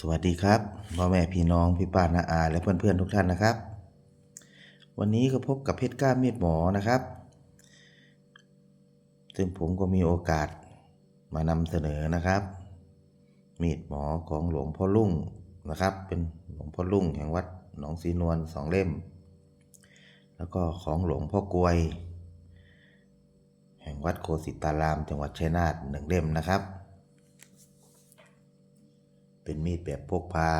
สวัสดีครับพ่อแม่พี่น้องพี่ป้าน้าอาและเพื่อนๆทุกท่านนะครับ วันนี้ก็พบกับเพชรกล้ามีดหมอนะครับ ซึ่งผมก็มีโอกาสมานำเสนอนะครับ มีดหมอของหลวงพ่อลุ่งนะครับ เป็นหลวงพ่อลุ่งแห่งวัดหนองสีนวลสองเล่ม แล้วก็ของหลวงพ่อกลวย แห่งวัดโคสิตาราม จังหวัดชัยนาทหนึ่งเล่มนะครับ เป็นมีดแบบพกพา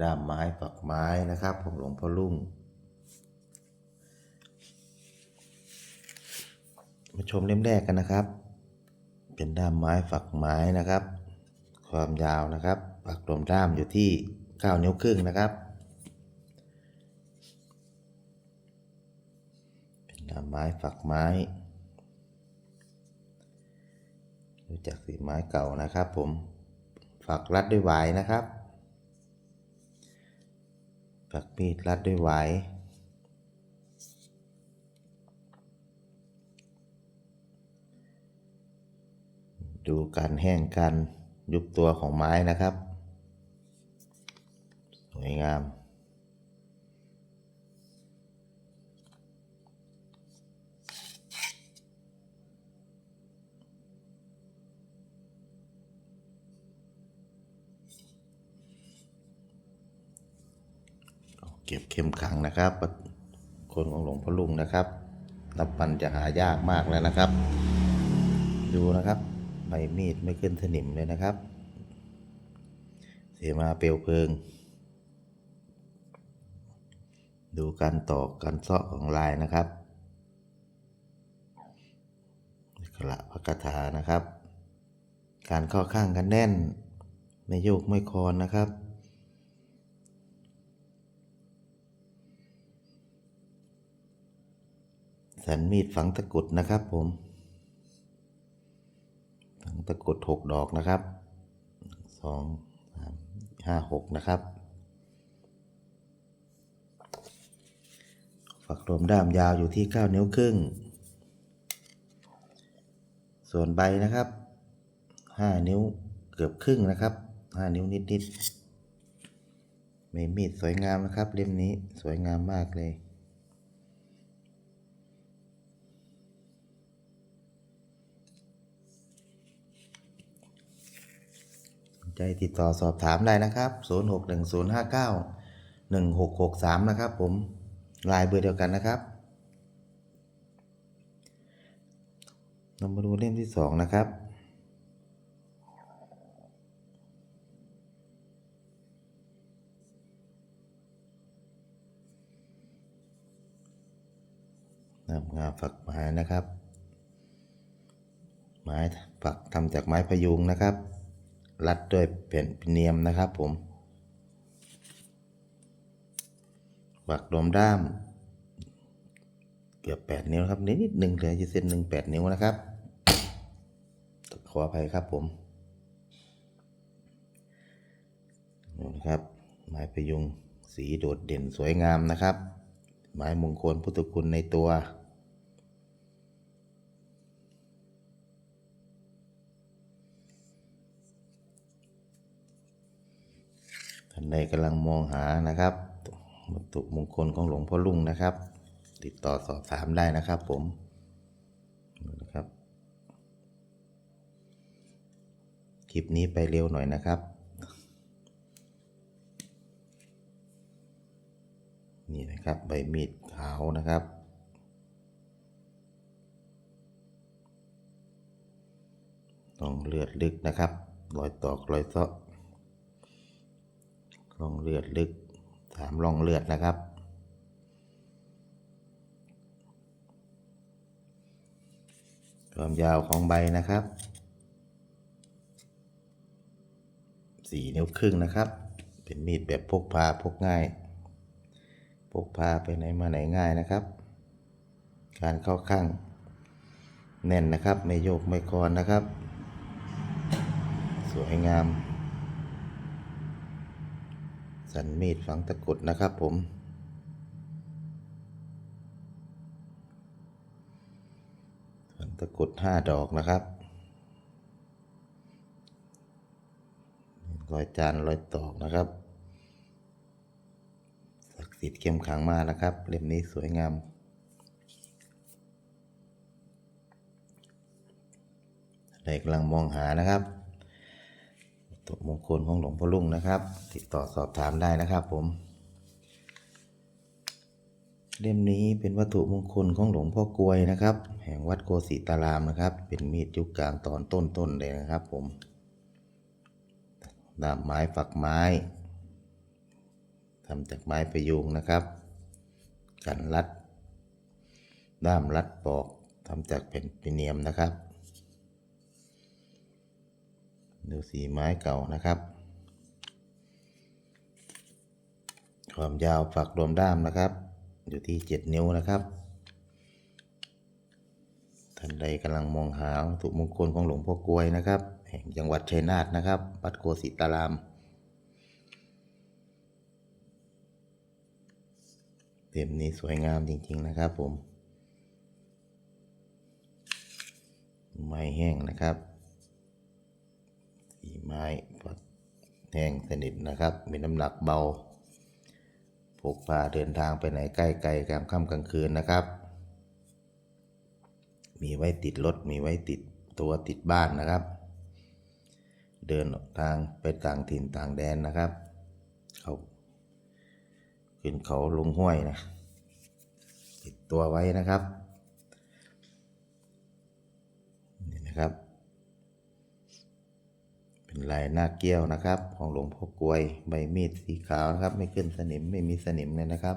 ด้ามไม้ฝักไม้นะครับ ของหลวงพ่อลุ่งมาชมเล่มแรกกันนะครับ เป็นด้ามไม้ฝักไม้นะครับ ความยาวนะครับปักลมด้ามอยู่ที่ 9 นิ้วครึ่งนะครับ เป็นด้ามไม้ฝักไม้รู้จักสีไม้เก่านะครับผม ฝักรัดด้วยหวายนะครับฝักมีดรัดด้วยหวายดูการแห้งการยุบตัวของไม้นะครับ สวยงาม เก็บเข้มขังนะครับ คนของหลวงพ่อลุงนะครับนับมันจะหายากมากแล้วนะครับ ดูนะครับใบมีดไม่ขึ้นสนิมเลยนะครับ เสมาเปลวเพลิง ดูการตอกการเซาะของลายนะครับกระพักถานะครับ การเข้าข้างกันแน่น ไม่โยกไม่คอนนะครับ สันมีดฝังตะกุดนะครับผม ฝังตะกุดหกดอกนะครับสองสามห้าหกนะครับฝักรวมด้ามยาวอยู่ที่ 9 นิ้วครึ่ง ส่วนใบนะครับ 5 นิ้วเกือบครึ่งนะครับ 5 นิ้วนิดๆม่มีดสวยงามนะครับ เล่มนี้สวยงามมากเลย ใจติดต่อสอบถามได้นะครับ 061059 1663 นะครับผมลายเบอร์เดียวกันนะครับเรามาดูเล่มที่สองนะครับนำงาฝักไม้นะครับ ไม้ฝักทำจากไม้พยุงนะครับ รัดด้วยแผ่นพิเนียมนะครับผมฝักรวมด้าม เกือบแปดนิ้วครับนิดนิดหนึ่งเหลืออยู่เส้นหนึ่งแปดนิ้วนะครับ ขออภัยครับผมนี่นะครับไม้พยุงสีโดดเด่นสวยงามนะครับ ไม้มงคลพุทธคุณในตัว ท่านใดกำลังมองหานะครับวัตถุมงคลของหลวงพ่อลุงนะครับ ติดต่อสอบถามได้นะครับผมนะครับ คลิปนี้ไปเร็วหน่อยนะครับ นี่นะครับใบมีดขาวนะครับต้องเลือดลึกนะครับ รอยตอกรอยเซาะ ร่องเลือดลึกสามร่องเลือดนะครับ ความยาวของใบนะครับสี่นิ้วครึ่งนะครับ เป็นมีดแบบพกพาพกง่าย พกพาไปไหนมาไหนง่ายนะครับ การเข้าข้างแน่นนะครับ ไม่โยกไม่คลอนนะครับ สวยงาม สันมีดฝังตะกุดนะครับผม ฝังตะกุดห้าดอกนะครับ รอยจานรอยตอกนะครับ ศักดิ์สิทธิ์เข้มขังมากนะครับ เล่มนี้สวยงามใครกำลังมองหานะครับ ตุมงคลของหลวงพ่อลุงนะครับ ติดต่อสอบถามได้นะครับผม เล่มนี้เป็นวัตถุมงคลของหลวงพ่อกลวยนะครับ แห่งวัดโกสิตารามนะครับ เป็นมีดยุคกลางตอนต้นๆเลยนะครับผมดาบไม้ฝักไม้ทำจากไม้ประยุงนะครับ กันรัด ด้ามรัดปอกทำจากเป็นปิเนียมนะครับ ดูสีไม้เก่านะครับ ความยาวฝักรวมด้ามนะครับ อยู่ที่ 7 นิ้วนะครับท่านใดกำลังมองหาวัตถุมงคลของหลวงพ่อกลวยนะครับ แห่งจังหวัดชัยนาทนะครับวัดโกสิตาราม เต็มนี้สวยงามจริง ๆ นะครับผม ไม้แห้งนะครับ ม้ฝักแห้งสนิทนะครับ มีน้ำหนักเบาพกพาเดินทางไปไหนใกล้ไกลกลางค่ำกลางคืนนะครับ มีไว้ติดรถมีไว้ติดตัวติดบ้านนะครับ เดินทางไปต่างถิ่นต่างแดนนะครับเขาขึ้นเขาลงห้วยนะ ติดตัวไว้นะครับ นี่นะครับ ลายหน้าเกี้ยวนะครับ ของหลวงพ่อกลวยใบมีดสีขาวนะครับ ไม่ขึ้นสนิมไม่มีสนิมเลยนะครับ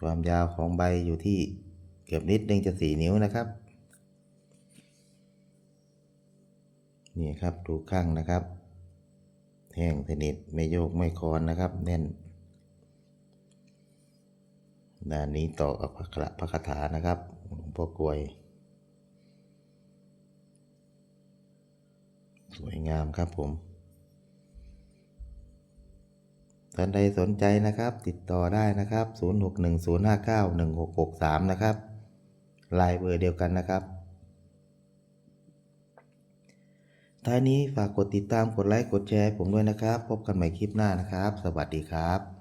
ความยาวของใบอยู่ที่เกือบนิดนึงจะสี่นิ้วนะครับนี่ครับดูข้างนะครับ แห้งสนิทไม่โยกไม่คลอนนะครับ แน่นด้านนี้ต่อกับพระกระพระคาถานะครับหลวงพ่อกลวย สวยงามครับผมท่านใดสนใจนะครับ ติดต่อได้นะครับ 0610591663 นะครับลายเบอร์เดียวกันนะครับ ท้ายนี้ฝากกดติดตามกดไลค์กดแชร์ผมด้วยนะครับ พบกันใหม่คลิปหน้านะครับ สวัสดีครับ